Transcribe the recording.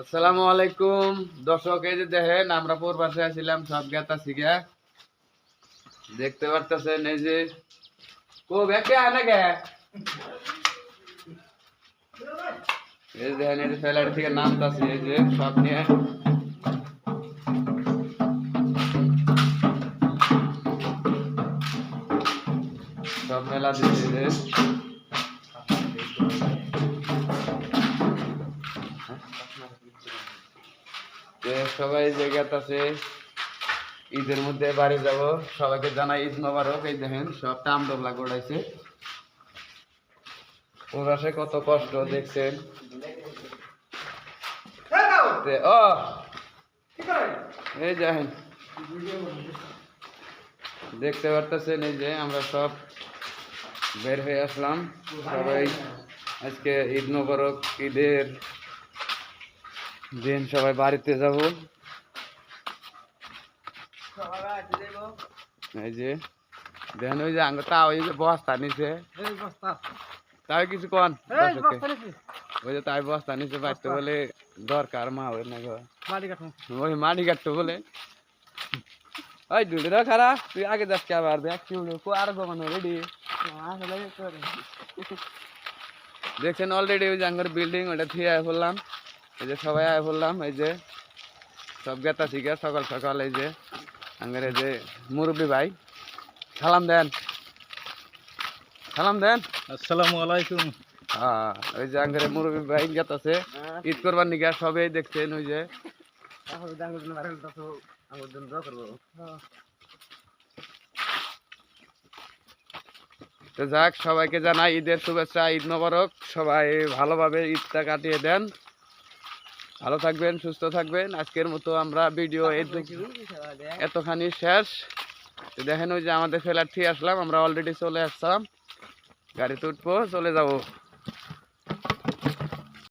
আসসালামু আলাইকুম। দর্শক, এই যে দেখেন, আমরা পূর্বাসে আসছিলাম সব গেতা শিখে দেখতে পারতেছেন এই যে, কো ব্যাকে আনে গে? এই দেখেন, এই ফেলার থেকে এই যে সব নিয়ে। সব মেলা যে যে সবাই জায়গাতে আছে, ঈদের মধ্যে বাড়ি যাব, সবাইকে জানাই ঈদ মোবারক। এই দেখেন, সব টাম দোবলা গোড়াইছে। প্রবাসে কত কষ্ট, দেখছেন? ও! এই দেখেন। দেখতে পারতেছেন এই যে আমরা সব বের হয়ে আসলাম। সবাই আজকে ঈদ মোবারক, ঈদের দিন সবাই বাড়িতে যাব। এই যে দেখেন ওই যে আঙ্গ তা ওই যে বস্তা নিছে তাই কিছু কন? ওই যে তাই বস্তা নিছে বাড়তে বলে দরকার মা ওই না ওই মাটি কাটতে বলে। ওই ডুলে রে খারা তুই আগে যাস কে আবার দেখ কি হলো কো আর গমন রেডি দেখছেন অলরেডি ওই জাঙ্গর বিল্ডিং ওটা থিয়ে আয় বললাম এই যে সবাই আয় বললাম এই যে সব গেতা শিখে সকাল সকাল এই যে আঙ্গের এই যে মুরব্বী ভাই। সালাম দেন। সালাম দেন। আসসালামু আলাইকুম। হ্যাঁ ওই যে আঙ্গের মুরব্বী ভাই গেতাছে ঈদ করবার নিকা সবাই দেখছেন ওই যে। তো যাক সবাইকে জানাই ঈদের শুভেচ্ছা ঈদ মোবারক। সবাই ভালোভাবে ঈদটা কাটিয়ে দেন। ভালো থাকবেন সুস্থ থাকবেন। আজকের মতো আমরা ভিডিও এতখানি শেষ। দেখেন ওই যে আমাদের ফেলার ঠিক আসলাম আমরা অলরেডি চলে আসলাম। গাড়িতে উঠবো চলে যাব।